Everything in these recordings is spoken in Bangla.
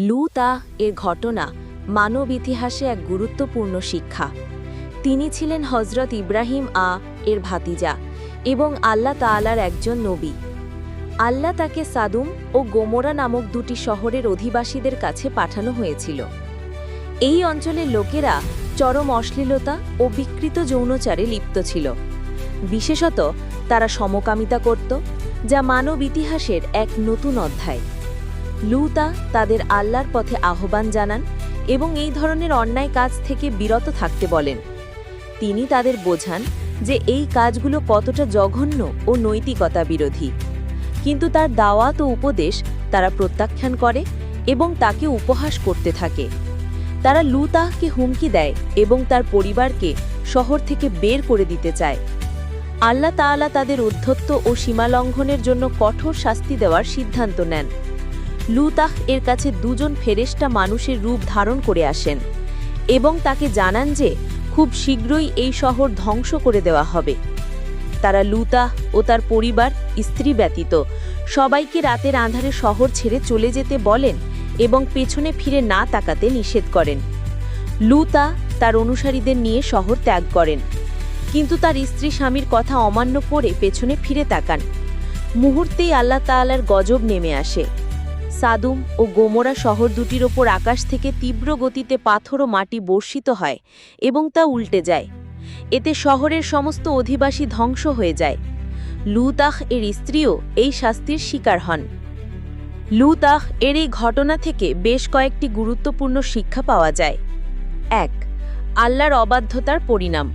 লুতা এর ঘটনা মানব ইতিহাসে এক গুরুত্বপূর্ণ শিক্ষা। তিনি ছিলেন হজরত ইব্রাহিম আ এর ভাতিজা এবং আল্লাহ তাআলার একজন নবী। আল্লাহ তাকে সাদুম ও গোমোরা নামক দুটি শহরের অধিবাসীদের কাছে পাঠানো হয়েছিল। এই অঞ্চলের লোকেরা চরম অশ্লীলতা ও বিকৃত যৌনচারে লিপ্ত ছিল। বিশেষত তারা সমকামিতা করত, যা মানব ইতিহাসের এক নতুন অধ্যায়। লুতা তাদের আল্লাহর পথে আহ্বান জানান এবং এই ধরনের অন্যায় কাজ থেকে বিরত থাকতে বলেন। তিনি তাদের বোঝান যে এই কাজগুলো কতটা জঘন্য ও নৈতিকতা বিরোধী। কিন্তু তার দাওয়াত ও উপদেশ তারা প্রত্যাখ্যান করে এবং তাকে উপহাস করতে থাকে। তারা লুতাহকে হুমকি দেয় এবং তার পরিবারকে শহর থেকে বের করে দিতে চায়। আল্লাহ তাআলা তাদের উদ্ধত্ত ও সীমালঙ্ঘনের জন্য কঠোর শাস্তি দেওয়ার সিদ্ধান্ত নেন। লুতাহ এর কাছে দুজন ফেরেশতা মানুষের রূপ ধারণ করে আসেন এবং তাকে জানান যে খুব শীঘ্রই এই শহর ধ্বংস করে দেওয়া হবে। তারা লুতাহ ও তার পরিবার, স্ত্রী ব্যতীত সবাইকে রাতের আঁধারে শহর ছেড়ে চলে যেতে বলেন এবং পেছনে ফিরে না তাকাতে নিষেধ করেন। লুতা তার অনুসারীদের নিয়ে শহর ত্যাগ করেন, কিন্তু তার স্ত্রী স্বামীর কথা অমান্য করে পেছনে ফিরে তাকান। মুহূর্তেই আল্লাহ তাআলার গজব নেমে আসে। সাদুম ও গোমরা শহর দুটির ওপর আকাশ থেকে তীব্র গতিতে পাথর ও মাটি বর্ষিত হয় এবং তা উল্টে যায়। এতে শহরের সমস্ত অধিবাসী ধ্বংস হয়ে যায়। লুতাহ এর স্ত্রীও এই শাস্তির শিকার হন। লুতাহ এর এই ঘটনা থেকে বেশ কয়েকটি গুরুত্বপূর্ণ শিক্ষা পাওয়া যায়। এক, আল্লাহর অবাধ্যতার পরিণাম।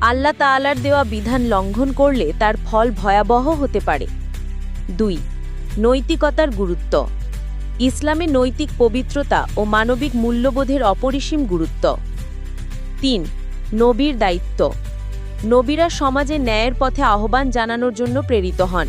আল্লাহ তাআলার দেওয়া বিধান লঙ্ঘন করলে তার ফল ভয়াবহ হতে পারে। দুই, নৈতিকতার গুরুত্ব। ইসলামে নৈতিক পবিত্রতা ও মানবিক মূল্যবোধের অপরিসীম গুরুত্ব। তিন, নবীর দায়িত্ব। নবীরা সমাজে ন্যায়ের পথে আহ্বান জানানোর জন্য প্রেরিত হন।